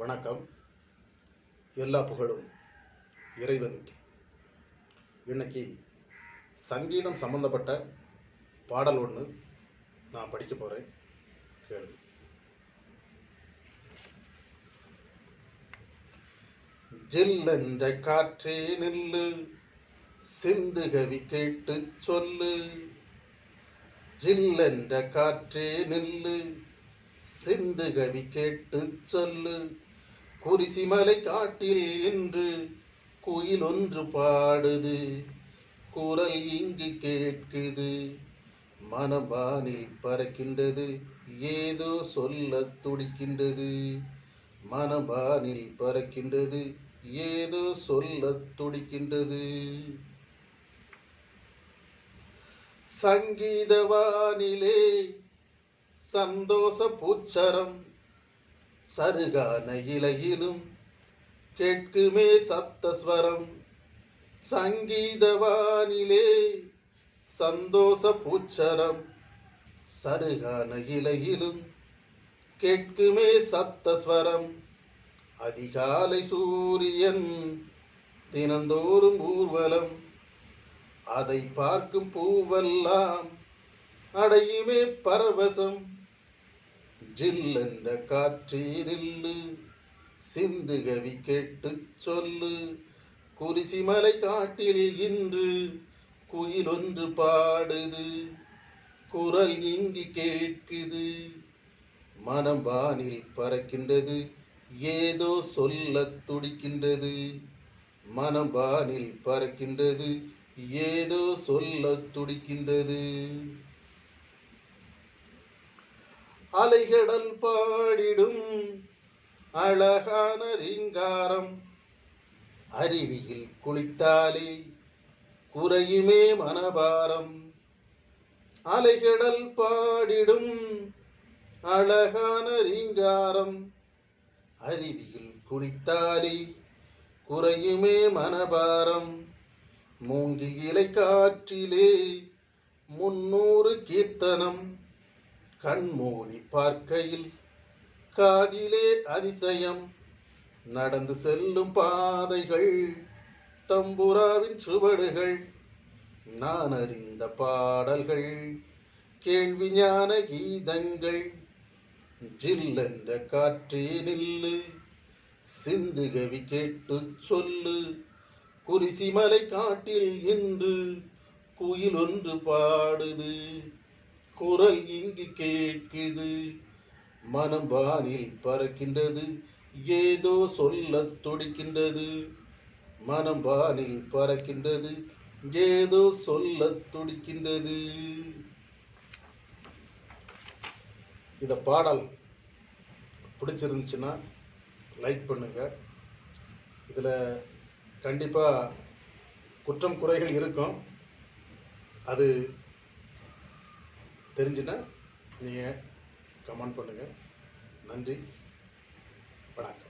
வணக்கம். எல்லா புகழும் இறைவனுக்கு. இன்னைக்கு சங்கீதம் சம்பந்தப்பட்ட பாடல் ஒன்று நான் படிக்க போகிறேன் கேளு ஜில்லென்ற காற்றே நில்லு சிந்து கவி கேட்டு சொல்லு. ஜில்லென்ற காற்றே நில்லு சிந்து கவி கேட்டு சொல்லு. குறிசிமலை காட்டில் என்று குயில் ஒன்று பாடுது. குரல் இங்கு கேட்குது. மனபானில் பறக்கின்றது. ஏதோ சொல்ல துடிக்கின்றது. மனபானில் பறக்கின்றது. ஏதோ சொல்ல துடிக்கின்றது. சங்கீதவானிலே சந்தோஷ பூச்சரம் சருகான இலையிலும் கேட்குமே சப்தஸ்வரம். சங்கீதவானிலே சந்தோஷ பூச்சரம். சருகான இலையிலும் கேட்குமே சப்தஸ்வரம். அதிகாலை சூரியன் தினந்தோறும் ஊர்வலம். அதை பார்க்கும் பூவெல்லாம் அடையுமே பரவசம். ஜில்லென்ற காற்றீரில்லு சிந்து கவி கேட்டு சொல்லு. குறிசிமலை காட்டில் இன்று குயில் ஒன்று பாடுது. குரல் இங்கு கேட்குது. மனம் வானில் பறக்கின்றது. ஏதோ சொல்ல துடிக்கின்றது. மனம் வானில் பறக்கின்றது. ஏதோ சொல்ல துடிக்கின்றது. அலைகடல் பாடிடும் அழகான ரீங்காரம். அருவியில் குளித்தாலே குறையுமே மனபாரம். அலைகடல் பாடிடும் அழகான ரீங்காரம். அருவியில் குளித்தாலே குறையுமே மனபாரம். மூங்கில் இலை காற்றிலே முன்னூறு கீர்த்தனம். கண்மூடி பார்க்கையில் காதிலே அதிசயம். நடந்து செல்லும் பாதைகள் தம்புராவின் சுவடுகள் நான் அறிந்த பாடல்கள் கேள்வி ஞான கீதங்கள். ஜில்லென்ற காற்றே நில்லு சிந்து கவி கேட்டு சொல்லு. குறிசிமலை காட்டில் இன்று குயில் ஒன்று பாடுது. குரல் இங்கு கேட்குது. மனம் வானில் பறக்கின்றது. ஏதோ சொல்ல துடிக்கின்றது. மனம் வானில் பறக்கின்றது. ஏதோ சொல்ல துடிக்கின்றது. இந்த பாடல் பிடிச்சிருந்துச்சுன்னா லைக் பண்ணுங்க. இதில் கண்டிப்பாக குற்றம் குறைகள் இருக்கும். அது தெரிஞ்சுன்னா நீங்கள் கமெண்ட் பண்ணுங்கள் நன்றி. வணக்கம்.